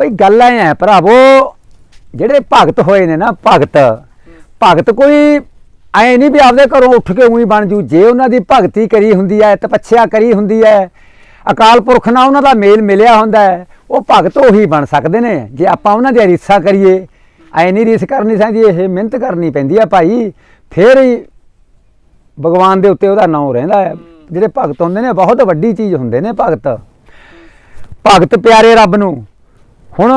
ਬਈ ਗੱਲ ਐ ਹੈ ਭਰਾਵੋ, ਜਿਹੜੇ ਭਗਤ ਹੋਏ ਨੇ ਨਾ ਭਗਤ ਭਗਤ ਕੋਈ ਐ ਨਹੀਂ ਵੀ ਆਪਦੇ ਘਰੋਂ ਉੱਠ ਕੇ ਉਹੀ ਬਣ ਜੂ। ਜੇ ਉਹਨਾਂ ਦੀ ਭਗਤੀ ਕਰੀ ਹੁੰਦੀ ਹੈ ਤਪੱਛਿਆ ਕਰੀ ਹੁੰਦੀ ਹੈ ਅਕਾਲ ਪੁਰਖ ਨਾਲ ਉਹਨਾਂ ਦਾ ਮੇਲ ਮਿਲਿਆ ਹੁੰਦਾ ਹੈ ਉਹ ਭਗਤ ਉਹੀ ਬਣ ਸਕਦੇ ਨੇ। ਜੇ ਆਪਾਂ ਉਹਨਾਂ ਦੀ ਰੀਸਾਂ ਕਰੀਏ, ਐ ਨਹੀਂ ਰੀਸ ਕਰਨੀ ਚਾਹੀਦੀ, ਇਹ ਮਿਹਨਤ ਕਰਨੀ ਪੈਂਦੀ ਹੈ ਭਾਈ। ਫੇਰ ਹੀ ਭਗਵਾਨ ਦੇ ਉੱਤੇ ਉਹਦਾ ਨਾਮ ਰਹਿੰਦਾ ਹੈ ਜਿਹੜੇ ਭਗਤ ਹੁੰਦੇ ਨੇ, ਬਹੁਤ ਵੱਡੀ ਚੀਜ਼ ਹੁੰਦੇ ਨੇ ਭਗਤ। ਭਗਤ ਪਿਆਰੇ ਰੱਬ ਨੂੰ। ਹੁਣ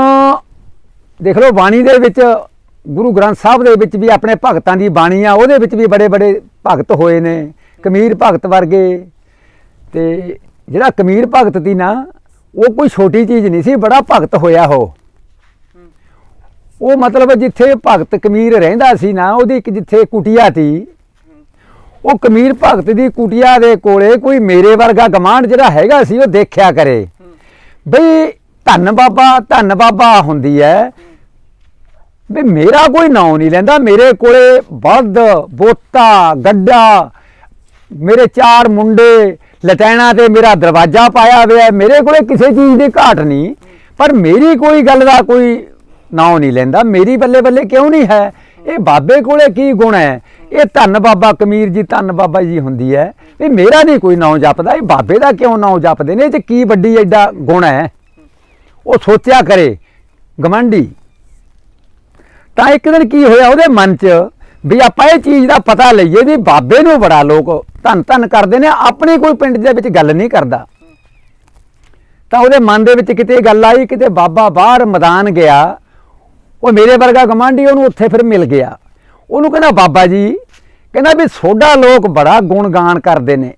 ਦੇਖ ਲਓ ਬਾਣੀ ਦੇ ਵਿੱਚ, ਗੁਰੂ ਗ੍ਰੰਥ ਸਾਹਿਬ ਦੇ ਵਿੱਚ ਵੀ ਆਪਣੇ ਭਗਤਾਂ ਦੀ ਬਾਣੀ ਆ, ਉਹਦੇ ਵਿੱਚ ਵੀ ਬੜੇ ਬੜੇ ਭਗਤ ਹੋਏ ਨੇ। ਕਮੀਰ ਭਗਤ ਵਰਗੇ। ਤੇ ਜਿਹੜਾ ਕਮੀਰ ਭਗਤ ਦੀ ਨਾ, ਉਹ ਕੋਈ ਛੋਟੀ ਚੀਜ਼ ਨਹੀਂ ਸੀ, ਬੜਾ ਭਗਤ ਹੋਇਆ ਉਹ। ਉਹ ਮਤਲਬ ਜਿੱਥੇ ਭਗਤ ਕਮੀਰ ਰਹਿੰਦਾ ਸੀ ਨਾ, ਉਹਦੀ ਇੱਕ ਜਿੱਥੇ ਕੁਟੀਆ ਸੀ, ਉਹ ਕਮੀਰ ਭਗਤ ਦੀ ਕੁਟੀਆ ਦੇ ਕੋਲੇ ਕੋਈ ਮੇਰੇ ਵਰਗਾ ਗਮਾਂਡ ਜਿਹੜਾ ਹੈਗਾ ਸੀ, ਉਹ ਦੇਖਿਆ ਕਰੇ। ਬਈ ਧੰਨ ਬਾਬਾ ਧੰਨ ਬਾਬਾ ਹੁੰਦੀ ਹੈ ਵੀ ਮੇਰਾ ਕੋਈ ਨਾਂ ਨਹੀਂ ਲੈਂਦਾ, ਮੇਰੇ ਕੋਲੇ ਵੱਧ ਬੋਤਾ, ਗੱਡਾ, ਮੇਰੇ ਚਾਰ ਮੁੰਡੇ, ਲਟੈਣਾ ਤੇ ਮੇਰਾ ਦਰਵਾਜ਼ਾ ਪਾਇਆ ਹੋਇਆ ਮੇਰੇ ਕੋਲੇ ਕਿਸੇ ਚੀਜ਼ ਦੀ ਘਾਟ ਨਹੀਂ, ਪਰ ਮੇਰੀ ਕੋਈ ਗੱਲ ਦਾ ਕੋਈ ਨਾਂ ਨਹੀਂ ਲੈਂਦਾ। ਮੇਰੀ ਬੱਲੇ ਬੱਲੇ ਕਿਉਂ ਨਹੀਂ ਹੈ? ਇਹ ਬਾਬੇ ਕੋਲੇ ਕੀ ਗੁਣ ਹੈ ਇਹ ਧੰਨ ਬਾਬਾ ਕਮੀਰ ਜੀ, ਧੰਨ ਬਾਬਾ ਜੀ ਹੁੰਦੀ ਹੈ ਵੀ ਮੇਰਾ ਨਹੀਂ ਕੋਈ ਨਾਂ ਜਪਦਾ, ਇਹ ਬਾਬੇ ਦਾ ਕਿਉਂ ਨਾਂ ਜਪਦੇ ਨੇ? ਇਹ ਚ ਕੀ ਵੱਡੀ ਐਡਾ ਗੁਣ ਹੈ ਉਹ ਸੋਚਿਆ ਕਰੇ ਗਮੰਡੀ ਤਾਂ ਇੱਕ ਦਿਨ ਕੀ ਹੋਇਆ ਉਹਦੇ ਮਨ 'ਚ ਵੀ ਆਪਾਂ ਇਹ ਚੀਜ਼ ਦਾ ਪਤਾ ਲਈਏ ਵੀ ਬਾਬੇ ਨੂੰ ਬੜਾ ਲੋਕ ਧੰਨ ਧੰਨ ਕਰਦੇ ਨੇ, ਆਪਣੇ ਕੋਈ ਪਿੰਡ ਦੇ ਵਿੱਚ ਗੱਲ ਨਹੀਂ ਕਰਦਾ। ਤਾਂ ਉਹਦੇ ਮਨ ਦੇ ਵਿੱਚ ਕਿਤੇ ਗੱਲ ਆਈ, ਕਿਤੇ ਬਾਬਾ ਬਾਹਰ ਮੈਦਾਨ ਗਿਆ, ਉਹ ਮੇਰੇ ਵਰਗਾ ਗਮਾਂਡੀ ਉਹਨੂੰ ਉੱਥੇ ਫਿਰ ਮਿਲ ਗਿਆ। ਉਹਨੂੰ ਕਹਿੰਦਾ, ਬਾਬਾ ਜੀ, ਕਹਿੰਦਾ ਵੀ ਸੋਡਾ ਲੋਕ ਬੜਾ ਗੁਣਗਾਨ ਕਰਦੇ ਨੇ,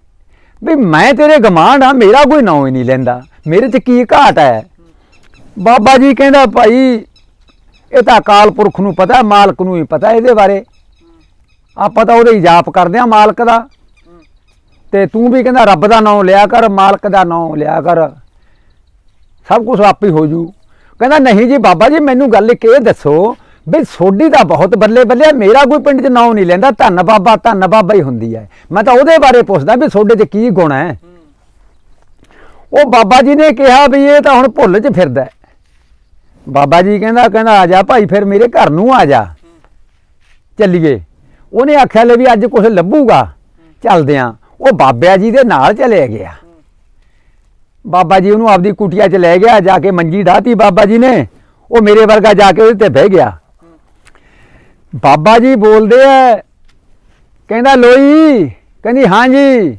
ਵੀ ਮੈਂ ਤੇਰੇ ਗਮਾਂਡ ਆ ਮੇਰਾ ਕੋਈ ਨਾਂ ਹੀ ਨਹੀਂ ਲੈਂਦਾ, ਮੇਰੇ 'ਚ ਕੀ ਘਾਟ ਹੈ? ਬਾਬਾ ਜੀ ਕਹਿੰਦਾ ਭਾਈ, ਇਹ ਤਾਂ ਅਕਾਲ ਪੁਰਖ ਨੂੰ ਪਤਾ, ਮਾਲਕ ਨੂੰ ਹੀ ਪਤਾ ਇਹਦੇ ਬਾਰੇ। ਆਪਾਂ ਤਾਂ ਉਹਦੇ ਹੀ ਜਾਪ ਕਰਦੇ ਆ ਮਾਲਕ ਦਾ। ਤੇ ਤੂੰ ਵੀ ਕਹਿੰਦਾ ਰੱਬ ਦਾ ਨਾਮ ਲਿਆ ਕਰ, ਮਾਲਕ ਦਾ ਨਾਮ ਲਿਆ ਕਰ। ਸਭ ਕੁਝ ਆਪੇ ਹੋ ਜੂ। ਕਹਿੰਦਾ ਨਹੀਂ ਜੀ ਬਾਬਾ ਜੀ, ਮੈਨੂੰ ਗੱਲ ਇੱਕ ਇਹ ਦੱਸੋ ਵੀ ਸੋਢੀ ਦਾ ਬਹੁਤ ਬੱਲੇ ਬੱਲੇ ਮੇਰਾ ਕੋਈ ਪਿੰਡ 'ਚ ਨਾਮ ਨਹੀਂ ਲੈਂਦਾ, ਧੰਨ ਬਾਬਾ ਧੰਨ ਬਾਬਾ ਹੀ ਹੁੰਦੀ ਹੈ। ਮੈਂ ਤਾਂ ਉਹਦੇ ਬਾਰੇ ਪੁੱਛਦਾ ਵੀ ਸੋਢੇ 'ਚ ਕੀ ਗੁਣ ਹੈ। ਉਹ ਬਾਬਾ ਜੀ ਨੇ ਕਿਹਾ ਵੀ ਇਹ ਤਾਂ ਹੁਣ ਭੁੱਲ 'ਚ ਫਿਰਦਾ ਬਾਬਾ ਜੀ ਕਹਿੰਦਾ ਕਹਿੰਦਾ ਆ ਜਾ ਭਾਈ, ਫਿਰ ਮੇਰੇ ਘਰ ਨੂੰ ਆ ਜਾ। ਚੱਲੀਏ। ਉਹਨੇ ਆਖਿਆ, ਲੈ ਵੀ ਅੱਜ ਕੁਝ ਲੱਭੂਗਾ। ਚੱਲਦੇ ਆਂ। ਉਹ ਬਾਬਿਆ ਜੀ ਦੇ ਨਾਲ ਚਲੇ ਗਿਆ। ਬਾਬਾ ਜੀ ਉਹਨੂੰ ਆਪਦੀ ਕੁਟੀਆ 'ਚ ਲੈ ਗਿਆ, ਜਾ ਕੇ ਮੰਜੀ ਢਾਤੀ ਬਾਬਾ ਜੀ ਨੇ। ਉਹ ਮੇਰੇ ਵਰਗਾ ਜਾ ਕੇ ਉਹਦੇ ਤੇ ਬਹਿ ਗਿਆ। ਬਾਬਾ ਜੀ ਬੋਲਦੇ ਐ, ਕਹਿੰਦਾ, ਲੋਈ, ਕਹਿੰਦੀ, ਹਾਂਜੀ।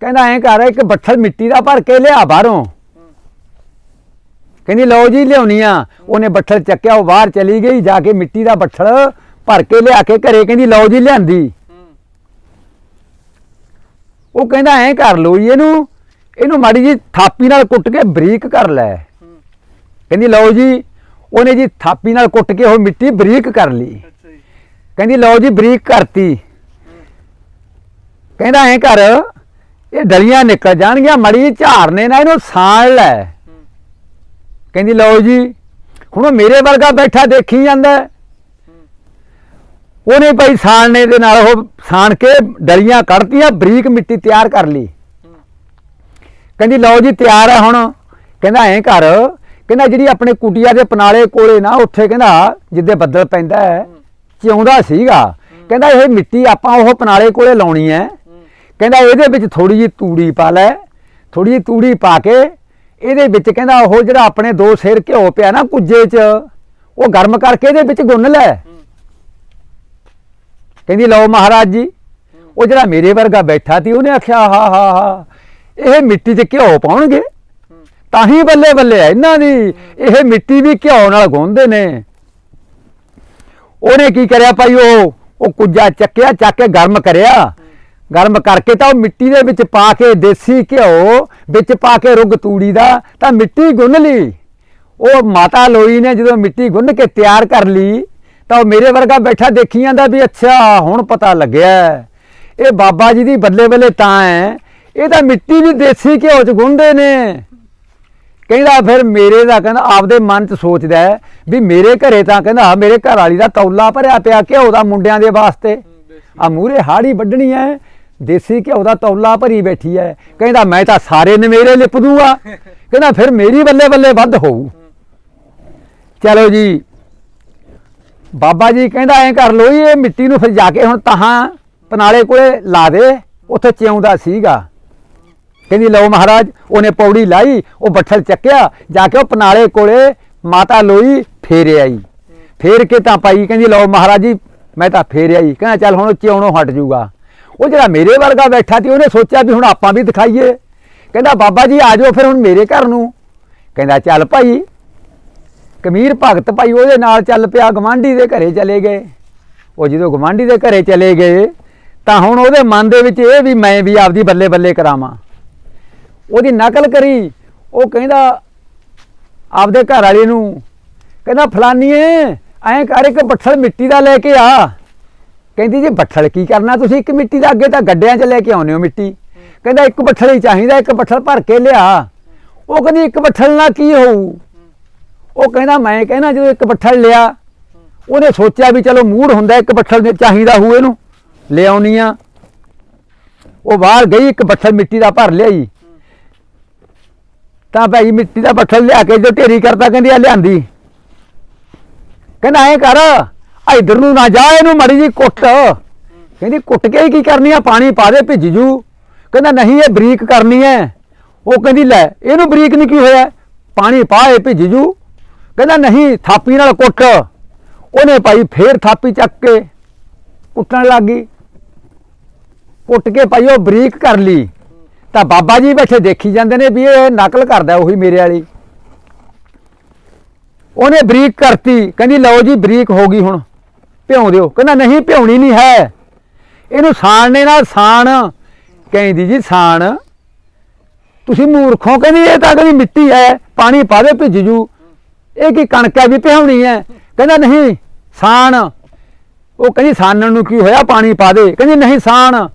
ਕਹਿੰਦਾ, ਐਂ ਕਰ, ਇੱਕ ਬੱਠਲ ਮਿੱਟੀ ਦਾ ਭਰ ਕੇ ਲਿਆ ਬਾਹਰੋਂ। ਕਹਿੰਦੀ ਲਓ ਜੀ ਲਿਆਉਣੀ ਆ। ਉਹਨੇ ਬੱਠਲ ਚੱਕਿਆ ਉਹ ਬਾਹਰ ਚਲੀ ਗਈ ਜਾ ਕੇ ਮਿੱਟੀ ਦਾ ਬੱਠਲ ਭਰ ਕੇ ਲਿਆ ਕੇ ਘਰੇ ਕਹਿੰਦੀ ਲਓ ਜੀ ਲਿਆਂਦੀ। ਉਹ ਕਹਿੰਦਾ ਐਂ ਕਰ ਲਓ ਜੀ ਇਹਨੂੰ ਇਹਨੂੰ ਮਾੜੀ ਜੀ ਥਾਪੀ ਨਾਲ ਕੁੱਟ ਕੇ ਬਰੀਕ ਕਰ ਲੈ। ਕਹਿੰਦੀ ਲਓ ਜੀ ਉਹਨੇ ਜੀ ਥਾਪੀ ਨਾਲ ਕੁੱਟ ਕੇ ਉਹ ਮਿੱਟੀ ਬਰੀਕ ਕਰ ਲਈ। ਕਹਿੰਦੀ ਲਓ ਜੀ ਬਰੀਕ ਕਰਤੀ। ਕਹਿੰਦਾ ਐਂ ਕਰ ਇਹ ਡਲੀਆਂ ਨਿਕਲ ਜਾਣਗੀਆਂ ਮੜੀ ਝਾੜਨੇ ਨਾਲ ਇਹਨੂੰ ਸਾੜ ਲੈ। ਕਹਿੰਦੀ, ਲਓ ਜੀ, ਹੁਣ ਉਹ ਮੇਰੇ ਵਰਗਾ ਬੈਠਾ ਦੇਖੀ ਜਾਂਦਾ ਉਹਨੇ ਭਾਈ ਸਾੜਨੇ ਦੇ ਨਾਲ ਉਹ ਸਾਣ ਕੇ ਡਲੀਆਂ ਕੱਢਤੀਆਂ, ਬਰੀਕ ਮਿੱਟੀ ਤਿਆਰ ਕਰ ਲਈ। ਕਹਿੰਦੀ, ਲਓ ਜੀ, ਤਿਆਰ ਹੈ ਹੁਣ। ਕਹਿੰਦਾ, ਐਂ ਕਰ। ਕਹਿੰਦਾ, ਜਿਹੜੀ ਆਪਣੇ ਕੁਟੀਆ ਦੇ ਪਨਾਲੇ ਕੋਲੇ ਨਾ, ਉੱਥੇ ਕਹਿੰਦਾ, ਜਿੱਦੇ ਬੱਦਲ ਪੈਂਦਾ ਹੈ, ਚਿਉਂਦਾ ਸੀਗਾ। ਕਹਿੰਦਾ, ਇਹ ਮਿੱਟੀ ਆਪਾਂ ਉਹ ਪਨਾਲੇ ਕੋਲੇ ਲਾਉਣੀ ਹੈ। ਕਹਿੰਦਾ, ਇਹਦੇ ਵਿੱਚ ਥੋੜੀ ਜੀ ਤੂੜੀ ਪਾ ਲੈ। ਥੋੜੀ ਜੀ ਤੂੜੀ ਪਾ ਕੇ ਇਹਦੇ ਵਿੱਚ ਕਹਿੰਦਾ ਉਹ ਜਿਹੜਾ ਆਪਣੇ ਦੋ ਸਿਰ ਘਿਓ ਪਿਆ ਨਾ ਕੁੱਜੇ 'ਚ, ਉਹ ਗਰਮ ਕਰਕੇ ਇਹਦੇ ਵਿੱਚ ਗੁੰਨ ਲੈ। ਕਹਿੰਦੀ, ਲਓ ਮਹਾਰਾਜ ਜੀ, ਉਹ ਜਿਹੜਾ ਮੇਰੇ ਵਰਗਾ ਬੈਠਾ ਸੀ, ਉਹਨੇ ਆਖਿਆ, ਹਾ ਹਾ ਹਾ, ਇਹ ਮਿੱਟੀ 'ਚ ਘਿਓ ਪਾਉਣਗੇ? ਤਾਂ ਹੀ ਬੱਲੇ ਬੱਲੇ ਆ ਇਹਨਾਂ ਦੀ। ਇਹ ਮਿੱਟੀ ਵੀ ਘਿਓ ਨਾਲ ਗੁੰਨਦੇ ਨੇ। ਉਹਨੇ ਕੀ ਕਰਿਆ ਭਾਈ, ਉਹ ਉਹ ਕੁੱਜਾ ਚੱਕਿਆ, ਚੱਕ ਕੇ ਗਰਮ ਕਰਿਆ। ਗਰਮ ਕਰਕੇ ਤਾਂ ਉਹ ਮਿੱਟੀ ਦੇ ਵਿੱਚ ਪਾ ਕੇ, ਦੇਸੀ ਘਿਓ ਵਿੱਚ ਪਾ ਕੇ ਰੁੱਗ ਤੂੜੀ ਦਾ, ਤਾਂ ਮਿੱਟੀ ਗੁੰਨ ਲਈ। ਉਹ ਮਾਤਾ ਲੋਈ ਨੇ ਜਦੋਂ ਮਿੱਟੀ ਗੁੰਨ ਕੇ ਤਿਆਰ ਕਰ ਲਈ, ਤਾਂ ਉਹ ਮੇਰੇ ਵਰਗਾ ਬੈਠਾ ਦੇਖੀ ਜਾਂਦਾ ਵੀ ਅੱਛਾ, ਹੁਣ ਪਤਾ ਲੱਗਿਆ। ਇਹ ਬਾਬਾ ਜੀ ਦੀ ਬੱਲੇ ਬੱਲੇ ਤਾਂ ਹੈ। ਇਹ ਤਾਂ ਮਿੱਟੀ ਵੀ ਦੇਸੀ ਘਿਓ ਚ ਗੁੰਨਦੇ ਨੇ। ਕਹਿੰਦਾ ਫਿਰ ਮੇਰੇ ਦਾ ਕਹਿੰਦਾ, ਆਪਦੇ ਮਨ ਚ ਸੋਚਦਾ ਵੀ ਮੇਰੇ ਘਰੇ ਤਾਂ ਕਹਿੰਦਾ ਮੇਰੇ ਘਰ ਵਾਲੀ ਦਾ ਤੌਲਾ ਭਰਿਆ ਪਿਆ ਘਿਓ ਦਾ ਮੁੰਡਿਆਂ ਦੇ ਵਾਸਤੇ। ਆ ਮੂਰੇ ਹਾੜੀ ਵੱਢਣੀ ਹੈ। ਦੇਸੀ ਘਿਓ ਦਾ ਤੌਲਾ ਭਰੀ ਬੈਠੀ ਹੈ ਕਹਿੰਦਾ, ਮੈਂ ਤਾਂ ਸਾਰੇ ਨਵੇਰੇ ਲਿਪ ਦੂੰਗਾ। ਕਹਿੰਦਾ, ਫਿਰ ਮੇਰੀ ਬੱਲੇ ਬੱਲੇ ਵੱਧ ਹੋਊ। ਚਲੋ ਜੀ। ਬਾਬਾ ਜੀ ਕਹਿੰਦਾ, ਐਂ ਕਰ ਲੋ ਇਹ ਮਿੱਟੀ ਨੂੰ ਫਿਰ ਜਾ ਕੇ ਹੁਣ ਤਾਹਾਂ ਪਨਾਲੇ ਕੋਲੇ ਲਾ ਦੇ। ਉੱਥੇ ਚਿਉਂਦਾ ਸੀਗਾ। ਕਹਿੰਦੀ, ਲਓ ਮਹਾਰਾਜ, ਉਹਨੇ ਪੌੜੀ ਲਾਈ, ਉਹ ਬੱਠਲ ਚੱਕਿਆ। ਜਾ ਕੇ ਉਹ ਪਨਾਲੇ ਕੋਲੇ ਮਾਤਾ ਲੋਈ ਫੇਰ ਆਈ। ਫੇਰ ਕੇ ਤਾਂ ਪਾਈ? ਕਹਿੰਦੀ, ਲਓ ਮਹਾਰਾਜ ਜੀ, ਮੈਂ ਤਾਂ ਫੇਰ ਆਈ। ਕਹਿੰਦਾ, ਚੱਲ ਹੁਣ ਉਹ ਚਿਉਣੋਂ ਹਟ ਜੂਗਾ। ਉਹ ਜਿਹੜਾ ਮੇਰੇ ਵਰਗਾ ਬੈਠਾ ਸੀ, ਉਹਨੇ ਸੋਚਿਆ ਵੀ ਹੁਣ ਆਪਾਂ ਵੀ ਦਿਖਾਈਏ। ਕਹਿੰਦਾ, ਬਾਬਾ ਜੀ, ਆ ਜਾਓ ਫਿਰ ਹੁਣ ਮੇਰੇ ਘਰ ਨੂੰ। ਕਹਿੰਦਾ, ਚੱਲ ਭਾਈ, ਕਮੀਰ ਭਗਤ ਭਾਈ ਉਹਦੇ ਨਾਲ ਚੱਲ ਪਿਆ ਗਵਾਂਢੀ ਦੇ ਘਰੇ ਚਲੇ ਗਏ। ਉਹ ਜਦੋਂ ਗਵਾਂਢੀ ਦੇ ਘਰੇ ਚਲੇ ਗਏ, ਤਾਂ ਹੁਣ ਉਹਦੇ ਮਨ ਦੇ ਵਿੱਚ ਇਹ ਵੀ ਮੈਂ ਵੀ ਆਪਦੀ ਬੱਲੇ ਬੱਲੇ ਕਰਾਵਾਂ। ਉਹਦੀ ਨਕਲ ਕਰੀ, ਉਹ ਕਹਿੰਦਾ, ਆਪਦੇ ਘਰ ਵਾਲੇ ਨੂੰ, ਕਹਿੰਦਾ, ਫਲਾਨੀਏ, ਐਂ ਕਰ, ਇੱਕ ਪੱਥਰ ਮਿੱਟੀ ਦਾ ਲੈ ਕੇ ਆ। ਕਹਿੰਦੀ ਜੀ ਬੱਠਲ ਕੀ ਕਰਨਾ, ਤੁਸੀਂ ਇੱਕ ਮਿੱਟੀ ਦਾ ਅੱਗੇ ਤਾਂ ਗੱਡਿਆਂ 'ਚ ਲੈ ਕੇ ਆਉਂਦੇ ਹੋ ਮਿੱਟੀ। ਕਹਿੰਦਾ ਇੱਕ ਬੱਠਲ ਹੀ ਚਾਹੀਦਾ, ਇੱਕ ਬੱਠਲ ਭਰ ਕੇ ਲਿਆ। ਉਹ ਕਹਿੰਦੀ ਇੱਕ ਬੱਠਲ ਨਾਲ ਕੀ ਹੋਊ? ਉਹ ਕਹਿੰਦਾ ਮੈਂ ਕਹਿੰਦਾ ਜਦੋਂ ਇੱਕ ਬੱਠਲ ਲਿਆ, ਉਹਨੇ ਸੋਚਿਆ ਵੀ ਚਲੋ ਮੂੜ ਹੁੰਦਾ, ਇੱਕ ਬੱਠਲ ਚਾਹੀਦਾ ਹੋਊ ਇਹਨੂੰ। ਲਿਆਉਣੀ ਆ। ਉਹ ਬਾਹਰ ਗਈ, ਇੱਕ ਬੱਠਲ ਮਿੱਟੀ ਦਾ ਭਰ ਲਿਆਈ। ਤਾਂ ਭਾਈ ਮਿੱਟੀ ਦਾ ਬੱਠਲ ਲਿਆ ਕੇ ਜੋ ਢੇਰੀ ਕਰਦਾ, ਕਹਿੰਦੀ ਆ ਲਿਆਂਦੀ। ਕਹਿੰਦਾ ਐ ਕਰ ਆ ਇਧਰ ਨੂੰ ਨਾ ਜਾ, ਇਹਨੂੰ ਮੜੀ ਜੀ ਕੁੱਟ। ਕਹਿੰਦੀ, ਕੁੱਟ ਕੇ ਹੀ ਕੀ ਕਰਨੀ ਆ? ਪਾਣੀ ਪਾ ਦੇ, ਭਿੱਜ ਜੂ। ਕਹਿੰਦਾ, ਨਹੀਂ, ਇਹ ਬਰੀਕ ਕਰਨੀ ਐ। ਉਹ ਕਹਿੰਦੀ, ਲੈ, ਇਹਨੂੰ ਬਰੀਕ ਨਹੀਂ ਕੀ ਹੋਇਆ? ਪਾਣੀ ਪਾ, ਇਹ ਭਿੱਜ ਜੂ। ਕਹਿੰਦਾ, ਨਹੀਂ, ਥਾਪੀ ਨਾਲ ਕੁੱਟ। ਉਹਨੇ ਭਾਈ ਫੇਰ ਥਾਪੀ ਚੱਕ ਕੇ ਕੁੱਟਣ ਲੱਗ ਗਈ। ਕੁੱਟ ਕੇ ਭਾਈ ਉਹ ਬਰੀਕ ਕਰ ਲਈ। ਤਾਂ ਬਾਬਾ ਜੀ ਬੈਠੇ ਦੇਖੀ ਜਾਂਦੇ ਨੇ ਵੀ ਇਹ ਨਕਲ ਕਰਦਾ ਉਹੀ ਮੇਰੇ ਵਾਲੀ। ਉਹਨੇ ਬਰੀਕ ਕਰਤੀ। ਕਹਿੰਦੀ, ਲਓ ਜੀ, ਬਰੀਕ ਹੋ ਗਈ ਹੁਣ। ਭਿਉਂ ਦਿਓ। ਕਹਿੰਦਾ, ਨਹੀਂ, ਭਿਉਣੀ ਨਹੀਂ ਹੈ। ਇਹਨੂੰ ਸਾਣਨੇ ਨਾਲ ਸਾਣ। ਕਹਿੰਦੀ ਜੀ, ਸਾਣ। ਤੁਸੀਂ ਮੂਰਖੋਂ, ਕਹਿੰਦੀ, ਇਹ ਤਾਂ ਕਹਿੰਦੀ ਮਿੱਟੀ ਹੈ, ਪਾਣੀ ਪਾ ਦੇ ਭਿੱਜ ਜੂ। ਇਹ ਕੀ ਕਣਕ ਹੈ ਵੀ ਭਿਉਣੀ ਹੈ? ਕਹਿੰਦਾ, ਨਹੀਂ, ਸਾਣ। ਉਹ ਕਹਿੰਦੀ, ਸਾਣਨ ਨੂੰ ਕੀ ਹੋਇਆ? ਪਾਣੀ ਪਾ ਦੇ। ਕਹਿੰਦੀ, ਨਹੀਂ, ਸਾਣ।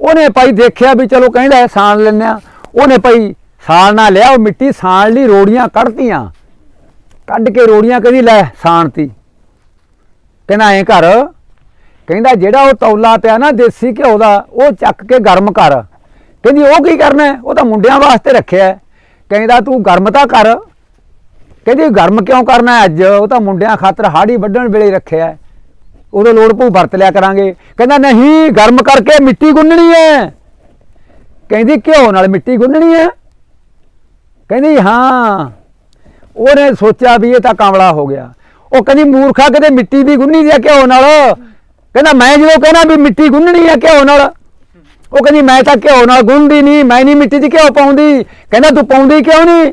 ਉਹਨੇ ਭਾਈ ਦੇਖਿਆ ਵੀ ਚਲੋ ਕਹਿੰਦਾ, ਸਾਣ ਲੈਂਦੇ ਆ ਉਹਨੇ ਭਾਈ ਸਾਣ ਨਾ ਲਿਆ, ਉਹ ਮਿੱਟੀ ਸਾਣ ਲਈ ਰੋੜੀਆਂ ਕੱਢਤੀਆਂ। ਕੱਢ ਕੇ ਰੋੜੀਆਂ ਕਹਿੰਦੀ, ਲੈ, ਸਾਣਤੀ। ਕਹਿੰਦਾ ਐਂ ਕਰ। ਕਹਿੰਦਾ ਜਿਹੜਾ ਉਹ ਤੌਲਾ ਪਿਆ ਨਾ ਦੇਸੀ ਘਿਓ ਦਾ, ਉਹ ਚੱਕ ਕੇ ਗਰਮ ਕਰ। ਕਹਿੰਦੀ ਉਹ ਕੀ ਕਰਨਾ ਉਹ ਤਾਂ ਮੁੰਡਿਆਂ ਵਾਸਤੇ ਰੱਖਿਆ ਕਹਿੰਦਾ ਤੂੰ ਗਰਮ ਤਾਂ ਕਰ। ਕਹਿੰਦੀ ਗਰਮ ਕਿਉਂ ਕਰਨਾ ਅੱਜ? ਉਹ ਤਾਂ ਮੁੰਡਿਆਂ ਖਾਤਰ ਹਾੜੀ ਵੱਢਣ ਵੇਲੇ ਰੱਖਿਆ ਹੈ। ਉਦੋਂ ਲੋੜ ਪਊ ਵਰਤ ਲਿਆ ਕਰਾਂਗੇ। ਕਹਿੰਦਾ ਨਹੀਂ, ਗਰਮ ਕਰਕੇ ਮਿੱਟੀ ਗੁੰਨਣੀ ਹੈ। ਕਹਿੰਦੀ ਘਿਓ ਨਾਲ ਮਿੱਟੀ ਗੁੰਨਣੀ ਹੈ। ਕਹਿੰਦੀ ਹਾਂ। ਉਹਨੇ ਸੋਚਿਆ ਵੀ ਇਹ ਤਾਂ ਕਾਮਲਾ ਹੋ ਗਿਆ। ਉਹ ਕਹਿੰਦੀ ਮੂਰਖਾ ਕਿਤੇ ਮਿੱਟੀ ਦੀ ਗੁੰਨੀ ਦੀ ਆ ਘਿਓ ਨਾਲ। ਕਹਿੰਦਾ ਮੈਂ ਜਦੋਂ ਕਹਿੰਦਾ ਵੀ ਮਿੱਟੀ ਗੁੰਨਣੀ ਆ ਘਿਓ ਨਾਲ, ਉਹ ਕਹਿੰਦੀ ਮੈਂ ਤਾਂ ਘਿਓ ਨਾਲ ਗੁੰਨਦੀ ਨਹੀਂ, ਮੈਂ ਨਹੀਂ ਮਿੱਟੀ 'ਚ ਘਿਓ ਪਾਉਂਦੀ। ਕਹਿੰਦਾ ਤੂੰ ਪਾਉਂਦੀ ਕਿਉਂ ਨਹੀਂ?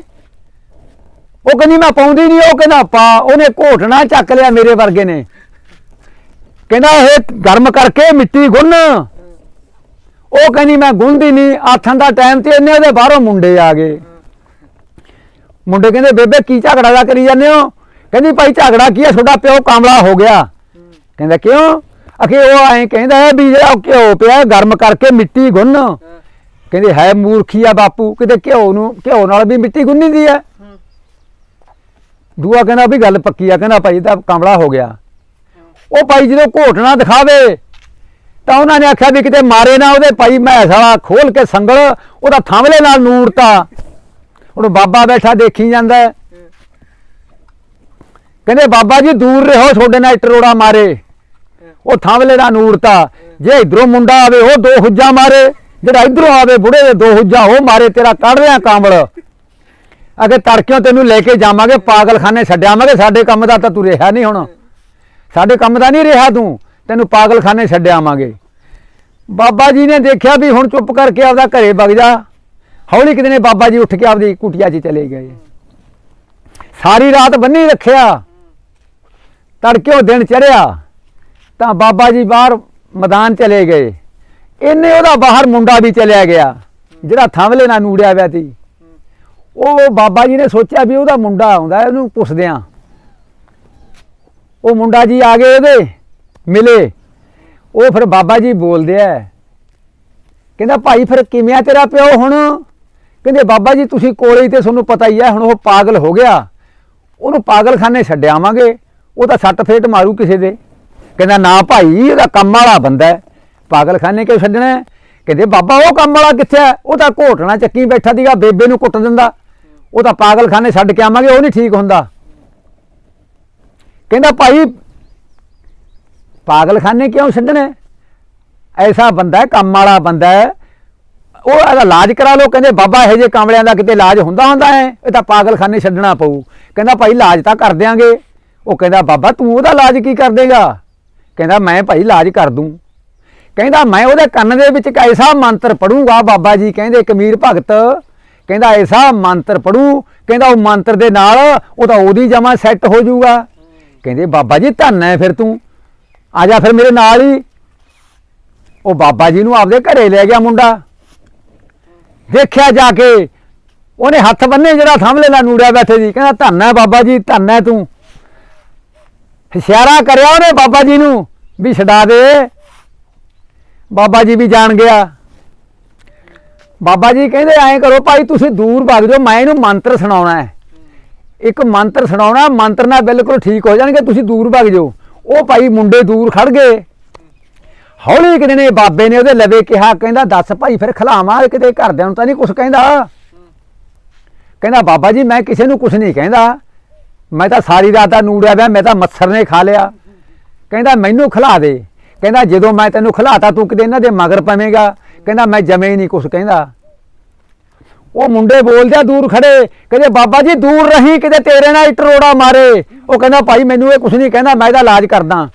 ਉਹ ਕਹਿੰਦੀ ਮੈਂ ਪਾਉਂਦੀ ਨਹੀਂ, ਉਹ ਕਹਿੰਦਾ ਪਾ। ਉਹਨੇ ਘੋਟਣਾ ਚੱਕ ਲਿਆ ਮੇਰੇ ਵਰਗੇ ਨੇ। ਕਹਿੰਦਾ ਇਹ ਗਰਮ ਕਰਕੇ ਮਿੱਟੀ ਗੁੰਨ। ਉਹ ਕਹਿੰਦੀ ਮੈਂ ਗੁੰਨਦੀ ਨਹੀਂ, ਆਥਣ ਦਾ ਟਾਈਮ ਤੇ ਇਹਨੇ ਉਹਦੇ ਬਾਹਰੋਂ ਮੁੰਡੇ ਆ ਗਏ। ਮੁੰਡੇ ਕਹਿੰਦੇ, ਬੇਬੇ, ਕੀ ਝਗੜਾ ਦਾ ਕਰੀ ਜਾਂਦੇ ਹੋ? ਕਹਿੰਦੀ ਭਾਈ ਝਗੜਾ ਕੀ ਹੈ ਤੁਹਾਡਾ ਪਿਓ ਕਾਮਲਾ ਹੋ ਗਿਆ। ਕਹਿੰਦਾ ਕਿਉਂ? ਅਖੇ ਉਹ ਐਂ ਕਹਿੰਦਾ ਹੈ ਵੀ ਜਿਹੜਾ ਉਹ ਘਿਓ ਪਿਆ, ਗਰਮ ਕਰਕੇ ਮਿੱਟੀ ਗੁੰਨ। ਕਹਿੰਦੇ ਹੈ ਮੂਰਖੀ ਆ ਬਾਪੂ, ਕਿਤੇ ਘਿਓ ਨੂੰ, ਘਿਓ ਨਾਲ ਵੀ ਮਿੱਟੀ ਗੁੰਨੀ ਦੀ ਹੈ ਦੂਆ ਕਹਿੰਦਾ ਵੀ ਗੱਲ ਪੱਕੀ ਆ, ਕਹਿੰਦਾ ਭਾਈ ਤਾਂ ਕਾਮਲਾ ਹੋ ਗਿਆ। ਉਹ ਭਾਈ ਜਦੋਂ ਘੋਟਣਾ ਦਿਖਾਵੇ, ਤਾਂ ਉਹਨਾਂ ਨੇ ਆਖਿਆ ਵੀ ਕਿਤੇ ਮਾਰੇ ਨਾ ਉਹਦੇ ਭਾਈ ਮੈਂ ਸਾਲਾ ਖੋਲ ਕੇ ਸੰਗਲ, ਉਹਦਾ ਥਾਂਵਲੇ ਨਾਲ ਨੂਰਤਾ। ਹੁਣ ਬਾਬਾ ਬੈਠਾ ਦੇਖੀ ਜਾਂਦਾ ਕਹਿੰਦੇ, ਬਾਬਾ ਜੀ, ਦੂਰ ਰਹੋ, ਤੁਹਾਡੇ ਨਾਲ ਟਰੋੜਾ ਮਾਰੇ। ਉਹ ਥਾਂਵਲੇ ਨਾਲ ਨੂਰਤਾ। ਜੇ ਇਧਰੋਂ ਮੁੰਡਾ ਆਵੇ, ਉਹ ਦੋ ਹੁੱਜਾ ਮਾਰੇ। ਜਿਹੜਾ ਇਧਰੋਂ ਆਵੇ, ਬੁੜੇ ਦੇ ਦੋ ਹੁੱਜਾ, ਉਹ ਮਾਰੇ ਤੇਰਾ ਕੱਢ ਰਿਆ ਕਾਂਵਲ ਅਗੇ ਤੜਕਿਓਂ ਤੈਨੂੰ ਲੈ ਕੇ ਜਾਵਾਂਗੇ, ਪਾਗਲਖਾਨੇ ਛੱਡਿਆਵਾਂਗੇ। ਸਾਡੇ ਕੰਮ ਦਾ ਤਾਂ ਤੂੰ ਰਿਹਾ ਨਹੀਂ ਹੁਣ। ਸਾਡੇ ਕੰਮ ਦਾ ਨਹੀਂ ਰਿਹਾ ਤੂੰ। ਤੈਨੂੰ ਪਾਗਲਖਾਨੇ ਛੱਡਿਆਵਾਂਗੇ। ਬਾਬਾ ਜੀ ਨੇ ਦੇਖਿਆ ਵੀ ਹੁਣ ਚੁੱਪ ਕਰਕੇ ਆਪਦਾ ਘਰੇ ਵਗ ਜਾ। ਹੌਲੀ ਕਿਤੇ ਨੇ ਬਾਬਾ ਜੀ ਉੱਠ ਕੇ ਆਪਦੀ ਕੁਟਿਆ 'ਚ ਚਲੇ ਗਏ। ਸਾਰੀ ਰਾਤ ਬੰਨੀ ਰੱਖਿਆ। ਤੜਕੇ ਉਹ ਦਿਨ ਚੜਿਆ ਤਾਂ ਬਾਬਾ ਜੀ ਬਾਹਰ ਮੈਦਾਨ ਚਲੇ ਗਏ। ਇਹਨੇ ਉਹਦਾ ਬਾਹਰ ਮੁੰਡਾ ਵੀ ਚਲਿਆ ਗਿਆ ਜਿਹੜਾ ਥਾਂਵਲੇ ਨਾਲ ਨੂੜਿਆ ਹੋਇਆ ਸੀ। ਉਹ ਬਾਬਾ ਜੀ ਨੇ ਸੋਚਿਆ ਵੀ ਉਹਦਾ ਮੁੰਡਾ ਆਉਂਦਾ ਹੈ, ਉਹਨੂੰ ਪੁੱਛਦੇ ਆ ਉਹ ਮੁੰਡਾ ਜੀ ਆ ਗਏ ਉਹਦੇ ਮਿਲੇ। ਉਹ ਫਿਰ ਬਾਬਾ ਜੀ ਬੋਲਦੇ ਆ ਕਹਿੰਦਾ ਭਾਈ ਫਿਰ ਕਿਵੇਂ ਆ ਤੇਰਾ ਪਿਓ ਹੁਣ? ਕਹਿੰਦੇ ਬਾਬਾ ਜੀ ਤੁਸੀਂ ਕੋਲੇ ਹੀ ਤੇ ਤੁਹਾਨੂੰ ਪਤਾ ਹੀ ਹੈ ਹੁਣ ਉਹ ਪਾਗਲ ਹੋ ਗਿਆ। ਉਹਨੂੰ ਪਾਗਲਖਾਨੇ ਛੱਡਿਆਵਾਂਗੇ ਉਹ ਤਾਂ ਸੱਟ ਫੇਟ ਮਾਰੂ ਕਿਸੇ ਦੇ। ਕਹਿੰਦਾ, ਨਾ ਭਾਈ, ਉਹਦਾ ਕੰਮ ਵਾਲਾ ਬੰਦਾ ਹੈ। ਪਾਗਲਖਾਨੇ ਕਿਉਂ ਛੱਡਣਾ ਕਹਿੰਦੇ, ਬਾਬਾ, ਉਹ ਕੰਮ ਵਾਲਾ ਕਿੱਥੇ ਹੈ? ਉਹ ਤਾਂ ਘੋਟਣਾ ਚੱਕੀ ਬੈਠਾ ਸੀਗਾ, ਬੇਬੇ ਨੂੰ ਕੁੱਟ ਦਿੰਦਾ। ਉਹ ਤਾਂ ਪਾਗਲਖਾਨੇ ਛੱਡ ਕੇ ਆਵਾਂਗੇ, ਉਹ ਨਹੀਂ ਠੀਕ ਹੁੰਦਾ। ਕਹਿੰਦਾ, ਭਾਈ, ਪਾਗਲਖਾਨੇ ਕਿਉਂ ਛੱਡਣਾ ਐਸਾ ਬੰਦਾ ਕੰਮ ਵਾਲਾ ਬੰਦਾ ਹੈ। ਉਹ ਇਹਦਾ ਇਲਾਜ ਕਰਾ ਲਓ। ਕਹਿੰਦੇ, ਬਾਬਾ, ਇਹੋ ਜਿਹੇ ਕਾਮਲਿਆਂ ਦਾ ਕਿਤੇ ਇਲਾਜ ਹੁੰਦਾ ਹੁੰਦਾ ਹੈ? ਇਹ ਤਾਂ ਪਾਗਲਖਾਨੇ ਛੱਡਣਾ ਪਊ। ਕਹਿੰਦਾ, ਭਾਈ, ਇਲਾਜ ਤਾਂ ਕਰ ਦਿਆਂਗੇ। ਉਹ ਕਹਿੰਦਾ, ਬਾਬਾ, ਤੂੰ ਉਹਦਾ ਇਲਾਜ ਕੀ ਕਰ ਦੇਗਾ? ਕਹਿੰਦਾ, ਮੈਂ ਭਾਈ ਇਲਾਜ ਕਰ ਦੂੰ। ਕਹਿੰਦਾ, ਮੈਂ ਉਹਦੇ ਕੰਨ ਦੇ ਵਿੱਚ ਇੱਕ ਐਸਾ ਮੰਤਰ ਪੜੂੰਗਾ, ਬਾਬਾ ਜੀ ਕਹਿੰਦੇ ਕਮੀਰ ਭਗਤ। ਕਹਿੰਦਾ, ਐਸਾ ਮੰਤਰ ਪੜੂ, ਕਹਿੰਦਾ, ਉਹ ਮੰਤਰ ਦੇ ਨਾਲ ਉਹ ਤਾਂ ਉਹਦੀ ਜਮਾ ਸੈੱਟ ਹੋ ਜਾਊਗਾ। ਕਹਿੰਦੇ, ਬਾਬਾ ਜੀ, ਧੰਨ ਹੈ ਫਿਰ ਤੂੰ। ਆ ਜਾ ਫਿਰ ਮੇਰੇ ਨਾਲ ਹੀ। ਉਹ ਬਾਬਾ ਜੀ ਨੂੰ ਆਪਦੇ ਘਰੇ ਲੈ ਗਿਆ ਮੁੰਡਾ। ਦੇਖਿਆ ਜਾ ਕੇ ਉਹਨੇ ਹੱਥ ਬੰਨੇ ਜਿਹੜਾ ਸਾਹਮਣੇ ਨਾਲ ਨੂੜਿਆ ਬੈਠੇ ਸੀ। ਕਹਿੰਦਾ, ਧੰਨ ਹੈ ਬਾਬਾ ਜੀ, ਧੰਨ ਹੈ ਤੂੰ। ਇਸ਼ਾਰਾ ਕਰਿਆ ਉਹਨੇ ਬਾਬਾ ਜੀ ਨੂੰ, ਵੀ ਛਡਾ ਦੇ। ਬਾਬਾ ਜੀ ਵੀ ਜਾਣ ਗਿਆ। ਬਾਬਾ ਜੀ ਕਹਿੰਦੇ, ਐਂ ਕਰੋ ਭਾਈ, ਤੁਸੀਂ ਦੂਰ ਭੱਜ ਜਾਓ, ਮੈਂ ਇਹਨੂੰ ਮੰਤਰ ਸੁਣਾਉਣਾ ਹੈ। ਇੱਕ ਮੰਤਰ ਸੁਣਾਉਣਾ, ਮੰਤਰ ਨਾਲ ਬਿਲਕੁਲ ਠੀਕ ਹੋ ਜਾਣਗੇ, ਤੁਸੀਂ ਦੂਰ ਭੱਜ ਜਾਓ। ਉਹ ਭਾਈ ਮੁੰਡੇ ਦੂਰ ਖੜ ਗਏ। ਹੌਲੀ ਕਿਤੇ ਨੇ ਬਾਬੇ ਨੇ ਉਹਦੇ ਲਵੇ ਕਿਹਾ, ਕਹਿੰਦਾ, ਦੱਸ ਭਾਈ, ਫਿਰ ਖਲਾਵਾਂ ਕਿਤੇ ਘਰਦਿਆਂ ਨੂੰ ਤਾਂ ਨਹੀਂ ਕੁਝ ਕਹਿੰਦਾ? ਕਹਿੰਦਾ, ਬਾਬਾ ਜੀ, ਮੈਂ ਕਿਸੇ ਨੂੰ ਕੁਝ ਨਹੀਂ ਕਹਿੰਦਾ। ਮੈਂ ਤਾਂ ਸਾਰੀ ਰਾਤ ਦਾ ਨੂੜਿਆ ਪਿਆ, ਮੈਂ ਤਾਂ ਮੱਛਰ ਨੇ ਖਾ ਲਿਆ। ਕਹਿੰਦਾ, ਮੈਨੂੰ ਖਿਲਾ ਦੇ। ਕਹਿੰਦਾ, ਜਦੋਂ ਮੈਂ ਤੈਨੂੰ ਖਿਲਾਤਾ, ਤੂੰ ਕਿਤੇ ਇਹਨਾਂ ਦੇ ਮਗਰ ਪਵੇਂਗਾ? ਕਹਿੰਦਾ, ਮੈਂ ਜਮੇ ਹੀ ਨਹੀਂ ਕੁਝ ਕਹਿੰਦਾ। ਉਹ ਮੁੰਡੇ ਬੋਲਦੇ ਆ, ਦੂਰ ਖੜੇ। ਕਹਿੰਦੇ, ਬਾਬਾ ਜੀ, ਦੂਰ ਰਹੀ, ਕਿਤੇ ਤੇਰੇ ਨਾਲ ਟਰੋੜਾ ਮਾਰੇ। ਉਹ ਕਹਿੰਦਾ, ਭਾਈ, ਮੈਨੂੰ ਇਹ ਕੁਝ ਨਹੀਂ ਕਹਿੰਦਾ, ਮੈਂ ਇਹਦਾ ਇਲਾਜ ਕਰਦਾ।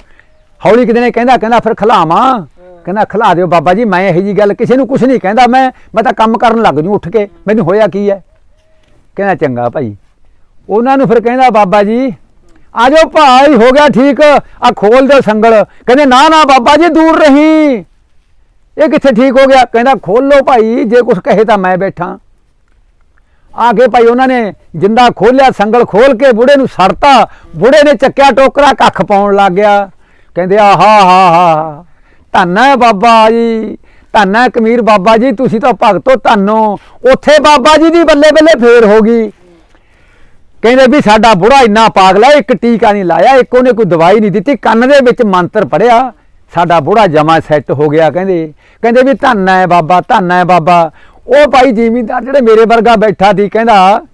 ਹੌਲੀ ਕਿਤੇ ਨੇ ਕਹਿੰਦਾ ਕਹਿੰਦਾ, ਫਿਰ ਖਿਲਾਵਾਂ। ਕਹਿੰਦਾ, ਖਿਲਾ ਦਿਓ ਬਾਬਾ ਜੀ, ਮੈਂ ਇਹੋ ਜੀ ਗੱਲ ਕਿਸੇ ਨੂੰ ਕੁਝ ਨਹੀਂ ਕਹਿੰਦਾ। ਮੈਂ ਮੈਂ ਤਾਂ ਕੰਮ ਕਰਨ ਲੱਗ ਜੂ ਉੱਠ ਕੇ। ਮੈਨੂੰ ਹੋਇਆ ਕੀ ਹੈ? ਕਹਿੰਦਾ, ਚੰਗਾ ਭਾਈ ਉਹਨਾਂ ਨੂੰ ਫਿਰ ਕਹਿੰਦਾ, ਬਾਬਾ ਜੀ, ਆ ਜਾਓ ਭਾਈ, ਹੋ ਗਿਆ ਠੀਕ ਆ ਖੋਲ ਦਿਓ ਸੰਗਲ। ਕਹਿੰਦੇ, ਨਾ ਨਾ, ਬਾਬਾ ਜੀ, ਦੂਰ ਰਹੀ। ਇਹ ਕਿੱਥੇ ਠੀਕ ਹੋ ਗਿਆ? ਕਹਿੰਦਾ, ਖੋਲੋ ਭਾਈ, ਜੇ ਕੁਝ ਕਹੇ ਤਾਂ ਮੈਂ ਬੈਠਾ। ਆ ਕੇ ਭਾਈ, ਉਹਨਾਂ ਨੇ ਜਿੰਦਾ ਖੋਲਿਆ, ਸੰਗਲ ਖੋਲ ਕੇ ਬੁੜੇ ਨੂੰ ਸੜਤਾ। ਬੁੜੇ ਨੇ ਚੱਕਿਆ ਟੋਕਰਾ, ਕੱਖ ਪਾਉਣ ਲੱਗ ਗਿਆ। ਕਹਿੰਦੇ ਆ ਹਾ ਹਾ ਹਾ। ਧੰਨ ਹੈ ਬਾਬਾ ਜੀ, ਧੰਨ ਹੈ ਕਮੀਰ ਬਾਬਾ ਜੀ, ਤੁਸੀਂ ਤਾਂ ਭਗਤੋ ਧੰਨੋ ਉੱਥੇ ਬਾਬਾ ਜੀ ਦੀ ਬੱਲੇ ਬੱਲੇ ਫੇਰ ਹੋ ਗਈ। ਕਹਿੰਦੇ ਵੀ ਸਾਡਾ ਬੁੜਾ ਇੰਨਾ ਪਾਗਲਾ ਇੱਕ ਟੀਕਾ ਨਹੀਂ ਲਾਇਆ, ਇੱਕ ਉਹਨੇ ਕੋਈ ਦਵਾਈ ਨਹੀਂ ਦਿੱਤੀ, ਕੰਨ ਦੇ ਵਿੱਚ ਮੰਤਰ ਪੜਿਆ, ਸਾਡਾ ਬੁੜਾ ਜਮਾ ਸੈੱਟ ਹੋ ਗਿਆ ਕਹਿੰਦੇ। ਕਹਿੰਦੇ ਵੀ ਧੰਨ ਹੈ ਬਾਬਾ, ਧੰਨ ਹੈ ਬਾਬਾ। ਉਹ ਭਾਈ ਜ਼ਿਮੀਂਦਾਰ ਜਿਹੜੇ ਮੇਰੇ ਵਰਗਾ ਬੈਠਾ ਸੀ ਕਹਿੰਦਾ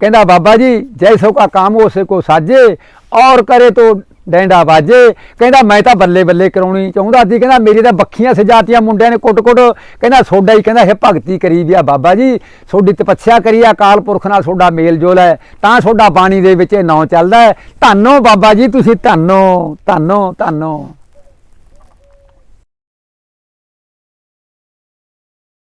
ਕਹਿੰਦਾ ਬਾਬਾ ਜੀ ਜੈਸੋ ਕਾ ਕਾਮ, ਉਸੇ ਕੋ ਸਾਜੇ, ਔਰ ਕਰੇ ਤੋ ਡੈਂਡਾ ਬਾਜੇ ਕਹਿੰਦਾ, ਮੈਂ ਤਾਂ ਬੱਲੇ ਬੱਲੇ ਕਰਾਉਣੀ ਚਾਹੁੰਦਾ ਸੀ। ਕਹਿੰਦਾ, ਮੇਰੀ ਤਾਂ ਬੱਖੀਆਂ ਸਜਾਤੀਆਂ ਮੁੰਡਿਆਂ ਨੇ ਕੁੱਟ-ਕੁੱਟ। ਕਹਿੰਦਾ, ਸੋਡਾ ਹੀ ਕਹਿੰਦਾ, ਇਹ ਭਗਤੀ ਕਰੀ ਵੀ ਆ ਬਾਬਾ ਜੀ। ਸੋਡੀ ਤਪੱਸਿਆ ਕਰੀ ਆ ਕਾਲ ਪੁਰਖ ਨਾਲ ਸੋਡਾ ਮੇਲ ਜੋਲ ਹੈ। ਤਾਂ ਸੋਡਾ ਬਾਣੀ ਦੇ ਵਿੱਚ ਇਹ ਨਾਂ ਚੱਲਦਾ ਹੈ। ਧੰਨੋ ਬਾਬਾ ਜੀ, ਤੁਸੀਂ ਧੰਨੋ ਧੰਨੋ ਧੰਨੋ।